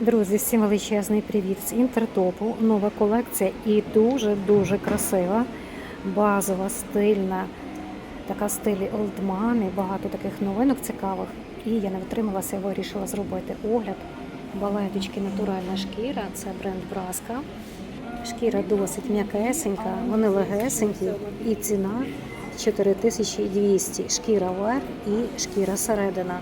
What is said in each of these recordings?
Друзі, всім величезний привіт з інтертопу. Нова колекція і дуже-дуже красива, базова, стильна, така в стилі олдмани, багато таких новинок цікавих. І я не витрималася, вирішила зробити огляд. Балеточки натуральна шкіра, це бренд Браска. Шкіра досить м'якесенька, вони легесенькі і ціна 4200. Шкіра верх і шкіра середина.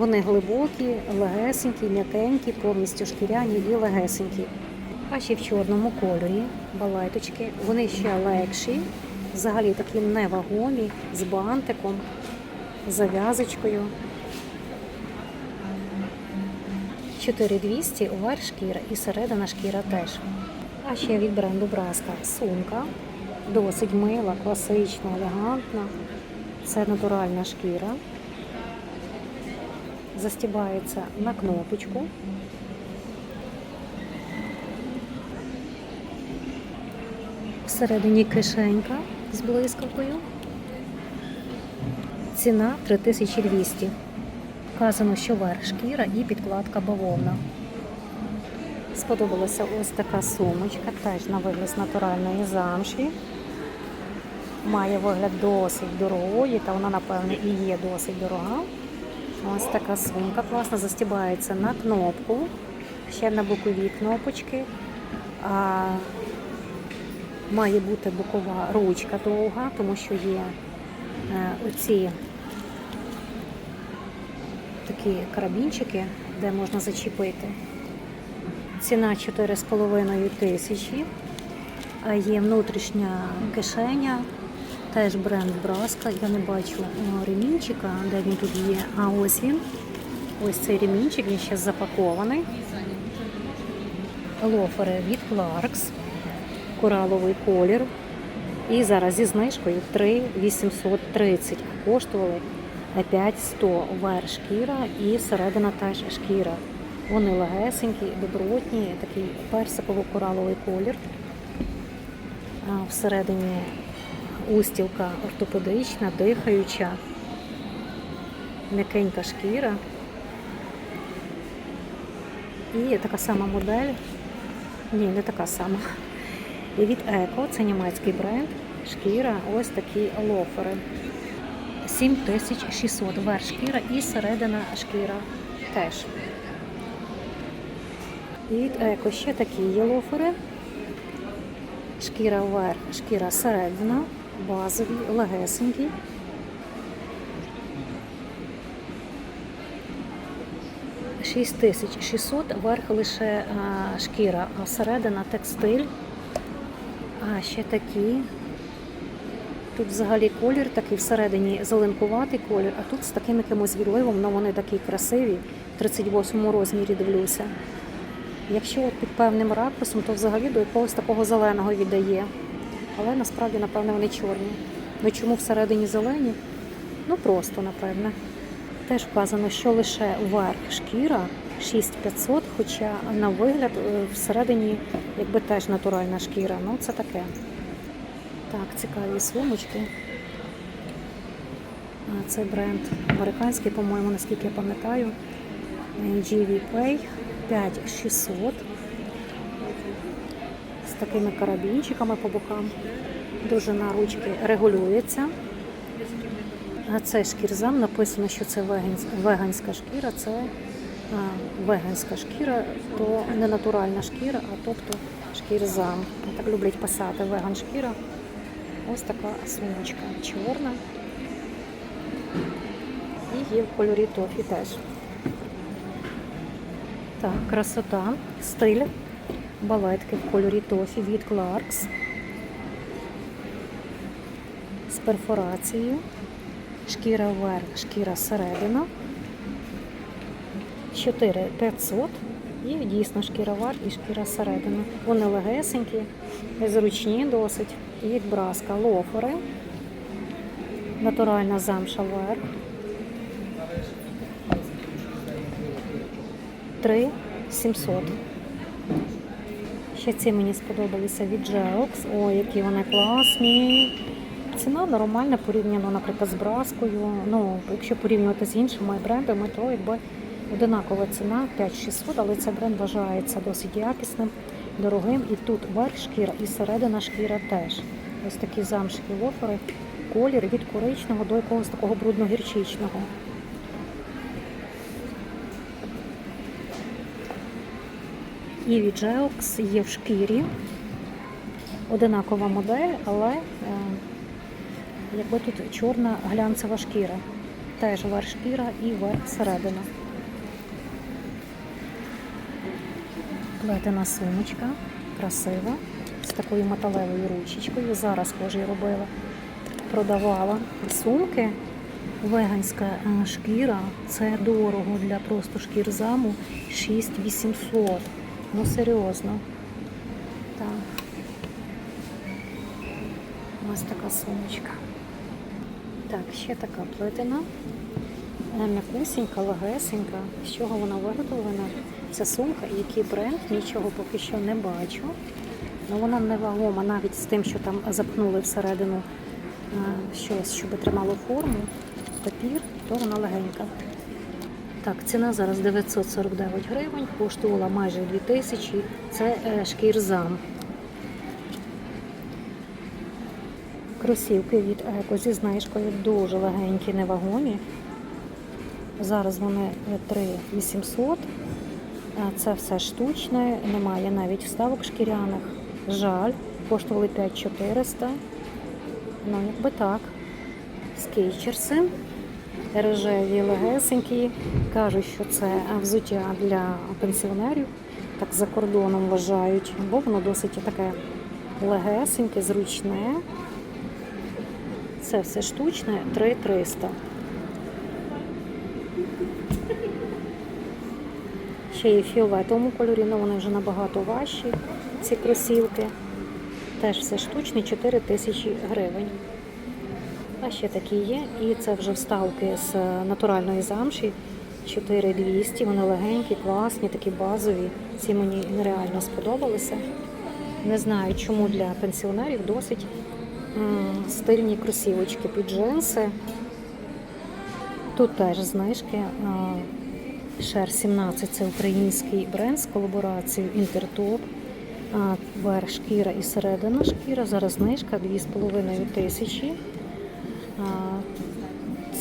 Вони глибокі, легесенькі, м'якенькі, повністю шкіряні і легесенькі. А ще в чорному кольорі балеточки. Вони ще легші, взагалі такі невагомі, з бантиком, зав'язочкою. 4200 верх шкіра і середина шкіра теж. А ще від бренду Браска сумка. Досить мила, класична, елегантна. Це натуральна шкіра застібається на кнопочку. Всередині кишенька з блискавкою. Ціна 3200. Вказано, що верх шкіра і підкладка бавовна. Сподобалася ось така сумочка, теж на вигляд натуральної замші. Має вигляд досить дорогої, та вона, напевне, і є досить дорога. Ось така сумка класна, застібається на кнопку, ще на бокові кнопочки. А, Має бути бокова ручка довга, тому що є е, оці такі карабінчики, де можна зачепити. Ціна 4,5 тисячі. Є внутрішня кишеня, теж бренд Браска. Я не бачу ремінчика, де він тут є. А ось він. Ось цей ремінчик, він ще запакований. Лофери від Clarks. Кораловий колір. І зараз зі знижкою 3,830. Коштували 5,100 верх шкіра і середина теж шкіра. Вони легесенькі, добротні, такий персиково-кораловий колір. Всередині устілка ортопедична, дихаюча, м'якенька шкіра. І така сама модель. Ні, не така сама. І від Еко, це німецький бренд, шкіра, ось такі лофери. 7600 верх шкіра і середина шкіра теж. І від Еко ще такі є лофери. Шкіра вверх, шкіра середина, базові, легесенькі. Шість тисяч 600, верх лише а, шкіра, а середина текстиль. А ще такі. Тут взагалі колір такий всередині зеленкуватий колір, а тут з таким якимось відливом, але вони такі красиві. В 38-му розмірі дивлюся. Якщо от під певним ракурсом, то взагалі до якогось такого зеленого віддає. Але насправді, напевне, вони чорні. Ну чому всередині зелені? Ну просто, напевне. Теж вказано, що лише верх шкіра 6500, хоча на вигляд е, всередині якби теж натуральна шкіра. Ну це таке. Так, цікаві сумочки. Це бренд американський, по-моєму, наскільки я пам'ятаю. GV Pay 5600 з такими карабінчиками по бокам. Довжина ручки регулюється. А це шкірзам. Написано, що це веганська шкіра. Це веганська шкіра, то не натуральна шкіра, а тобто шкірзам. Так люблять писати веган шкіра. Ось така сумочка чорна. І є в кольорі тофі теж. Так, красота, стиль, балетки в кольорі тофі від Clarks. З перфорацією. Шкіра вверх, шкіра середина. 4500 і дійсно шкіра вверх і шкіра середина. Вони легесенькі, зручні досить. І від браска лофери. Натуральна замша вверх. 3 700. Ще ці мені сподобалися від Geox. Ой, які вони класні. ціна нормальна порівняно, наприклад, з Браскою. Ну, якщо порівнювати з іншими брендами, то якби одинакова ціна 5600, але цей бренд вважається досить якісним, дорогим. І тут верх шкіра і середина шкіра теж. Ось такі замшеві лофери, колір від коричного до якогось такого брудно-гірчичного. І від є в шкірі. Одинакова модель, але е, якби тут чорна глянцева шкіра. Теж верх шкіра і верх середина. Плетена сумочка, красива, з такою металевою ручечкою. Зараз кожі робила. Продавала сумки. Веганська е, шкіра це дорого для просто шкір заму 6800. Ну серйозно. Так. Ось така сумочка. Так, ще така плетена. Е, М'якусенька, легесенька. З чого вона виготовлена? Це сумка, який бренд, нічого поки що не бачу. Ну, вона невагома навіть з тим, що там запхнули всередину е, щось, щоб тримало форму, папір, то вона легенька. Так, ціна зараз 949 гривень, коштувала майже 2000. Це е, шкірзам. Кросівки від Еко зі знижкою дуже легенькі, невагомі. Зараз вони е, 3800. Е, Це все штучне, немає навіть вставок шкіряних. Жаль, коштували 5400. Ну, якби так. Скейчерси. Рожеві, легесенькі. Кажуть, що це взуття для пенсіонерів. Так за кордоном вважають, бо воно досить таке легесеньке, зручне. Це все штучне 3300. Ще є фіолетовому кольорі, але вони вже набагато важчі, ці кросівки. Теж все штучне 4 тисячі гривень. А ще такі є. І це вже вставки з натуральної замші. 4200, вони легенькі, класні, такі базові. Ці мені нереально сподобалися. Не знаю, чому для пенсіонерів досить стильні кросівочки під джинси. Тут теж знижки. Шер 17 це український бренд з колаборацією Інтертоп. Верх шкіра і середина шкіра. Зараз знижка 2,5 тисячі.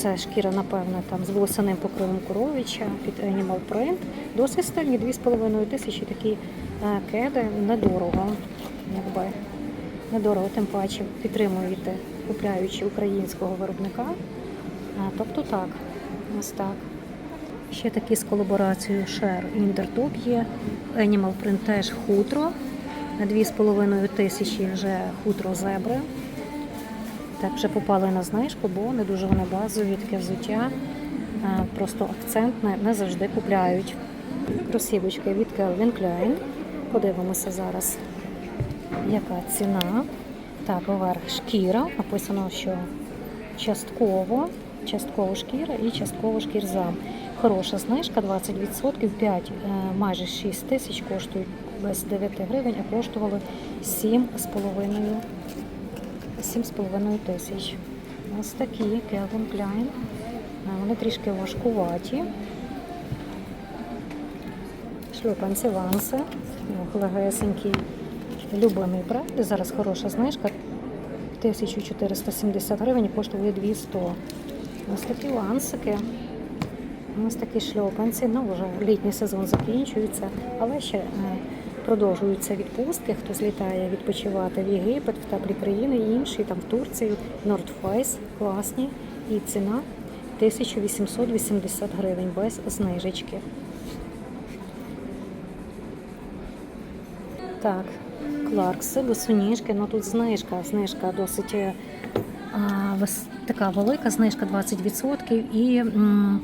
Це шкіра, напевно, там з волосяним покровом коровича під Animal Print. Досить стильні 2,5 тисячі такі е, кеди недорого. Якби. Недорого, тим паче підтримуєте, купляючи українського виробника. А, Тобто так, ось так. Ще такі з колаборацією Share і Інтертоп є. Animal Print теж хутро. На 2,5 тисячі вже хутро зебри. Так, вже попали на знижку, бо не дуже вони базові, таке взуття. Просто акцентне, не завжди купляють. Кросівочки від Calvin Klein. Подивимося зараз, яка ціна. Так, поверх шкіра. Написано, що частково, частково шкіра і частково шкірзам. Хороша знижка, 20%, 5, е, майже 6 тисяч коштують без 9 гривень, а коштували 7,5 7,5 тисяч. Ось такі Calvin Klein. Е, Вони трішки важкуваті. Шлюпанці Ванси, легесенькі. Любимий бренд. Зараз хороша знижка. 1470 гривень коштує 200. Ось такі лансики. Ось такі шльопанці. Ну, вже літній сезон закінчується, але ще е, продовжуються відпустки. Хто злітає відпочивати в Єгипет, в теплі країни і інші, там в Турцію, Face, класні. І ціна 1880 гривень без знижечки. Так, Кларкси, босоніжки, ну тут знижка, знижка досить е, а, така велика, знижка 20% і м,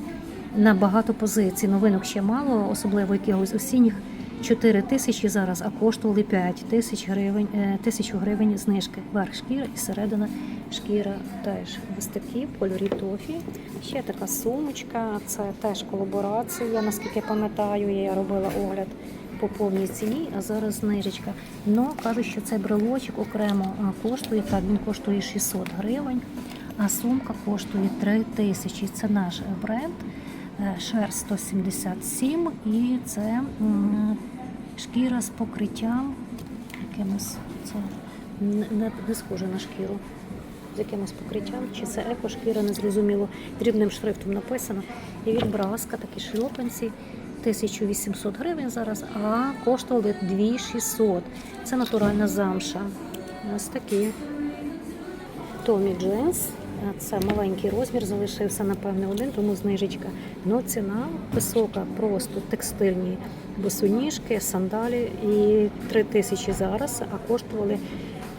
на багато позицій. Новинок ще мало, особливо якихось осінніх. 4 тисячі зараз, а коштували 5 тисяч гривень, е, тисячу гривень знижки. Верх шкіра і середина шкіра теж ось такі кольорі тофі. Ще така сумочка, це теж колаборація, наскільки пам'ятаю, я робила огляд по повній ціні, а зараз знижечка. Ну, кажуть, що цей брелочок окремо коштує, так, він коштує 600 гривень, а сумка коштує 3 тисячі. Це наш бренд. Е, Шер 177 і це шкіра з покриттям якимось це не, не, схоже на шкіру. З якимось покриттям, чи це екошкіра, незрозуміло. Дрібним шрифтом написано. І від Браска такі шльопанці 1800 гривень зараз, а коштували 2600. Це натуральна замша. Ось такі. Томі Дженс. Це маленький розмір, залишився, напевне, один, тому знижечка. Ну, ціна висока, просто текстильні босоніжки, сандалі і 3 тисячі зараз, а коштували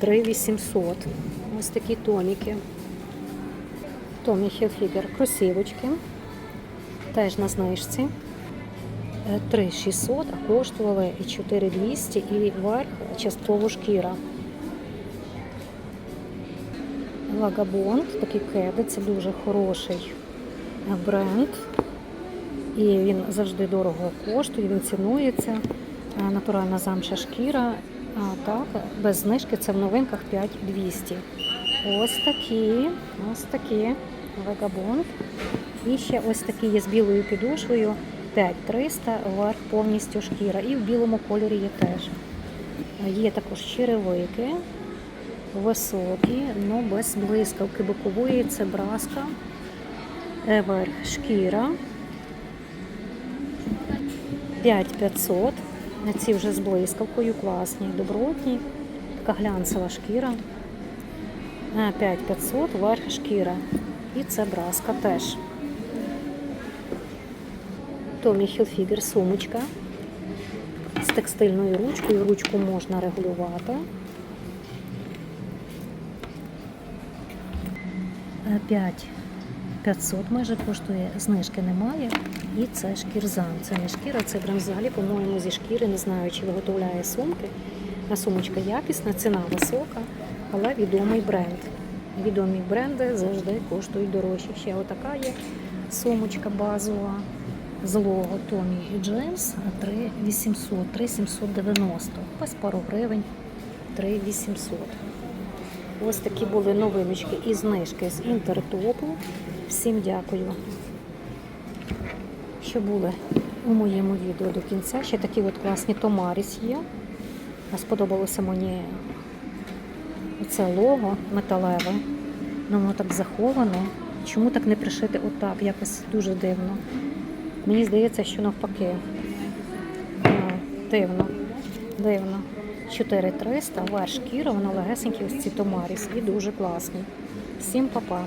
3800. Ось такі томіки. Томі Hilfiger кросівочки. Теж на знижці. Е, 3600, а коштували і 4200, і верх частково шкіра. Лагабонд, такі кеди, це дуже хороший бренд. І він завжди дорого коштує, він цінується. Е, Натуральна замша шкіра. А так, без знижки це в новинках 5200. Ось такі, ось такі Вегабонд. І ще ось такі є з білою підошвою 5300, верх повністю шкіра. І в білому кольорі є теж. Є також черевики, високі, але без блискавки бокової. Це браска, верх шкіра. 5500. Ці вже з блискавкою, класні, добротні. Така глянцева шкіра. Е, 5500, верх шкіра. І це браска теж. Томі Hilfiger сумочка з текстильною ручкою. Ручку можна регулювати. Е, 5500 майже коштує, знижки немає. І це шкірзан. Це не шкіра, це прям по-моєму, зі шкіри. Не знаю, чи виготовляє сумки. А сумочка якісна, ціна висока, але відомий бренд. Відомі бренди завжди коштують дорожче. Ще отака є сумочка базова з лого Tommy James 3800, 3790. Без пару гривень 3800. Ось такі були новиночки і знижки з інтертопу. Всім дякую, що були у моєму відео до кінця. Ще такі от класні Томаріс є. Сподобалося мені оце лого металеве. Ну, воно так заховано. Чому так не пришити отак? Якось дуже дивно. Мені здається, що навпаки. Дивно. Дивно. 4300, ваш шкіра, воно легесенькі ось ці Томаріс і дуже класний. Всім па-па.